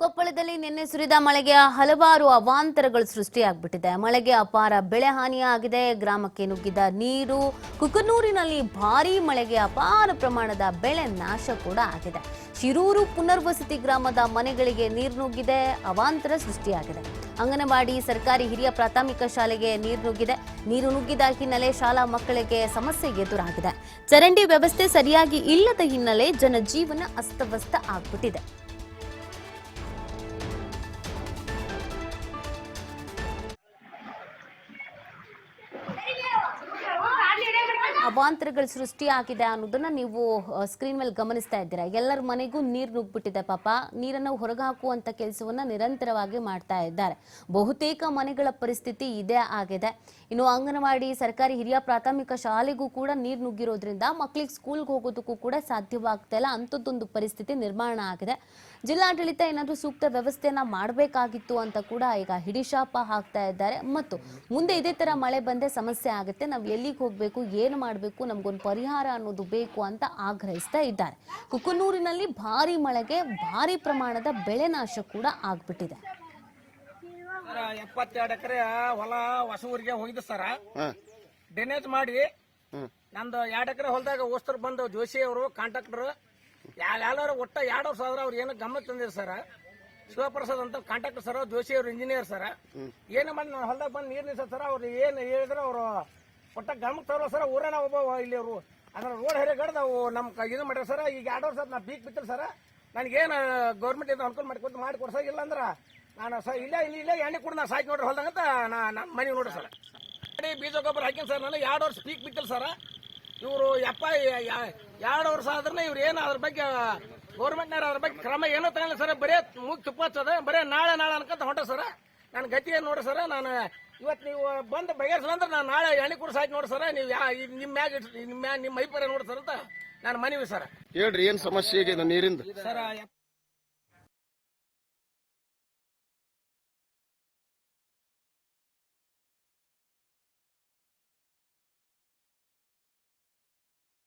ಕೊಪ್ಪಳದಲ್ಲಿ ನಿನ್ನೆ ಸುರಿದ ಮಳೆಗೆ ಹಲವಾರು ಅವಾಂತರಗಳು ಸೃಷ್ಟಿಯಾಗ್ಬಿಟ್ಟಿದೆ. ಮಳೆಗೆ ಅಪಾರ ಬೆಳೆ ಹಾನಿಯಾಗಿದೆ. ಗ್ರಾಮಕ್ಕೆ ನುಗ್ಗಿದ ನೀರು, ಕುಕನೂರಿನಲ್ಲಿ ಭಾರಿ ಮಳೆಗೆ ಅಪಾರ ಪ್ರಮಾಣದ ಬೆಳೆ ನಾಶ ಕೂಡ ಆಗಿದೆ. ಶಿರೂರು ಪುನರ್ವಸತಿ ಗ್ರಾಮದ ಮನೆಗಳಿಗೆ ನೀರು ನುಗ್ಗಿದೆ, ಅವಾಂತರ ಸೃಷ್ಟಿಯಾಗಿದೆ. ಅಂಗನವಾಡಿ, ಸರ್ಕಾರಿ ಹಿರಿಯ ಪ್ರಾಥಮಿಕ ಶಾಲೆಗೆ ನೀರು ನುಗ್ಗಿದೆ. ನೀರು ನುಗ್ಗಿದ ಹಿನ್ನೆಲೆ ಶಾಲಾ ಮಕ್ಕಳಿಗೆ ಸಮಸ್ಯೆ ಎದುರಾಗಿದೆ. ಚರಂಡಿ ವ್ಯವಸ್ಥೆ ಸರಿಯಾಗಿ ಇಲ್ಲದ ಹಿನ್ನೆಲೆ ಜನಜೀವನ ಅಸ್ತವ್ಯಸ್ತ ಆಗ್ಬಿಟ್ಟಿದೆ. ಅವಾಂತರಗಳು ಸೃಷ್ಟಿಯಾಗಿದೆ ಅನ್ನೋದನ್ನ ನೀವು ಸ್ಕ್ರೀನ್ ಮೇಲೆ ಗಮನಿಸ್ತಾ ಇದ್ದೀರಾ? ಎಲ್ಲರ ಮನೆಗೂ ನೀರು ನುಗ್ಬಿಟ್ಟಿದೆ ಪಾಪ. ನೀರನ್ನು ಹೊರಗೆ ಹಾಕುವಂತ ಕೆಲಸವನ್ನ ನಿರಂತರವಾಗಿ ಮಾಡ್ತಾ ಇದ್ದಾರೆ. ಬಹುತೇಕ ಮನೆಗಳ ಪರಿಸ್ಥಿತಿ ಇದೇ ಆಗಿದೆ. ಇನ್ನು ಅಂಗನವಾಡಿ, ಸರ್ಕಾರಿ ಹಿರಿಯ ಪ್ರಾಥಮಿಕ ಶಾಲೆಗೂ ಕೂಡ ನೀರು ನುಗ್ಗಿರೋದ್ರಿಂದ ಮಕ್ಕಳಿಗೆ ಸ್ಕೂಲ್ಗೆ ಹೋಗೋದಕ್ಕೂ ಕೂಡ ಸಾಧ್ಯವಾಗ್ತಾ ಇಲ್ಲ. ಅಂಥದ್ದೊಂದು ಪರಿಸ್ಥಿತಿ ನಿರ್ಮಾಣ ಆಗಿದೆ. ಜಿಲ್ಲಾಡಳಿತ ಏನಾದರೂ ಸೂಕ್ತ ವ್ಯವಸ್ಥೆಯನ್ನು ಮಾಡಬೇಕಾಗಿತ್ತು ಅಂತ ಕೂಡ ಈಗ ಹಿಡಿಶಾಪ ಹಾಕ್ತಾ ಇದ್ದಾರೆ. ಮತ್ತು ಮುಂದೆ ಇದೇ ಥರ ಮಳೆ ಬಂದೆ ಸಮಸ್ಯೆ ಆಗುತ್ತೆ. ನಾವು ಎಲ್ಲಿಗೆ ಹೋಗಬೇಕು ಏನು ಮಾಡಬೇಕು ನಮಗೊಂದು ಪರಿಹಾರ ಅನ್ನೋದು ಬೇಕು ಅಂತ ಆಗ್ರಹಿಸ್ತಾ ಇದ್ದಾರೆ. ಕುಕನೂರಿನಲ್ಲಿ ಭಾರಿ ಮಳೆಗೆ ಭಾರಿ ಪ್ರಮಾಣದ ಬೆಳೆ ನಾಶ ಕೂಡ ಆಗ್ಬಿಟ್ಟಿದೆ. ಎಪ್ಪತ್ತೆರಡು ಎಕರೆ ಹೊಲ ಹೊಸ ಊರಿಗೆ ಹೋಗಿದ್ದು ಸರ. ಡ್ರೈನೇಜ್ ಮಾಡಿ ನಂದು ಎರಡು ಎಕರೆ ಹೊಲದಾಗ ಓಸ್ತರು ಬಂದು ಜೋಶಿ ಅವರು ಕಾಂಟ್ರಾಕ್ಟರ್ ಎಲ್ಲಾರು ಒಟ್ಟ ಎರಡು ವರ್ಷ ಆದ್ರೆ ಅವ್ರು ಏನು ಗಮನ ತಂದಿರ್ ಸರ್. ಶಿವಪ್ರಸಾದ್ ಅಂತ ಕಾಂಟ್ರಾಕ್ಟರ್ ಸರ್ ಜೋಶಿ ಅವ್ರು ಇಂಜಿನಿಯರ್ ಸರ್. ಏನು ಮಾಡಿ ನಾನು ಹೊಲದಾಗ ಬಂದು ನೀರು ನಿಲ್ಸ ಸರ್ ಅವ್ರು ಏನು ಹೇಳಿದ್ರೆ ಅವರು ಒಟ್ಟ ಗಮನ ತರೋ ಸರ್ ಊರನ ಒಬ್ಬ ಇಲ್ಲಿ ಅವರು. ಅದ್ರ ರೋಡ್ ಹರಿಗಡ್ದು ಅವು ನಮ್ಮ ಇದು ಮಾಡ್ಯಾರ ಸರ್ ಈಗ ಎರಡು ವರ್ಷ ನಾ ಬೀಕ್ ಬಿತ್ತಿರಿ ಸರ್. ನನಗೇನು ಗೌರ್ಮೆಂಟ್ ಇಂದ ಅನುಕೂಲ ಮಾಡಿ ಕೊಟ್ಟು ಮಾಡಿ ಕೊಡ್ಸ ಇಲ್ಲ ಅಂದ್ರೆ ನಾನು ಸರ್ ಇಲ್ಲ ಇಲ್ಲಿ ಇಲ್ಲ ಎಣ್ಣೆ ಕೂಡ ನಾ ಸಾಕಿ ನೋಡ್ರಿ ಹೊಲ್ದಂಗಂತ ನಾ ನಮ್ಮ ಮನೆ ನೋಡ್ರಿ ಸರ್. ಬೀಜ ಗೊಬ್ಬರ ಹಾಕಿನ ಸರ್ ನಾನು ಎರಡು ವರ್ಷ ಪೀಕ್ ಬಿತ್ತಿಲ್ಲ ಸರ್. ಇವರು ಯಪ್ಪ ಎರಡು ವರ್ಷ ಆದ್ರೆ ಇವ್ರು ಏನು ಅದ್ರ ಬಗ್ಗೆ ಗೌರ್ಮೆಂಟ್ನವ್ರು ಅದ್ರ ಬಗ್ಗೆ ಕ್ರಮ ಏನೋ ತಗೊಂಡಿಲ್ಲ ಸರ್. ಬರೇ ಮೂಗ್ ತುಪ್ಪ ಹಚ್ಚೋದ ಬರೇ ನಾಳೆ ನಾಳೆ ಅನ್ಕೊಂತ ಹೊಂಟ ಸರ್. ನನ್ನ ಗತಿ ಏನು ನೋಡ್ರಿ ಸರ್ ನಾನು ಇವತ್ತು ನೀವು ಬಂದು ಬಗೆಹರಿಸಂದ್ರೆ ನಾನು ನಾಳೆ ಎಣ್ಣೆ ಕೂಡ ಹಾಕಿ ನೋಡಿ ಸರ್. ನೀವು ಯಾ ನಿಮ್ಮ ಮ್ಯಾಗ ನಿಮ್ಮ ಮ್ಯಾಗ ನಿಮ್ಮ ಮೈಪರ ನೋಡಿ ಸರ್ ಅಂತ ನಾನು ಮನವಿ ಸರ್. ಹೇಳ್ರಿ ಏನು ಸಮಸ್ಯೆ ಇದೆ ನೀರಿಂದ? ಸರ್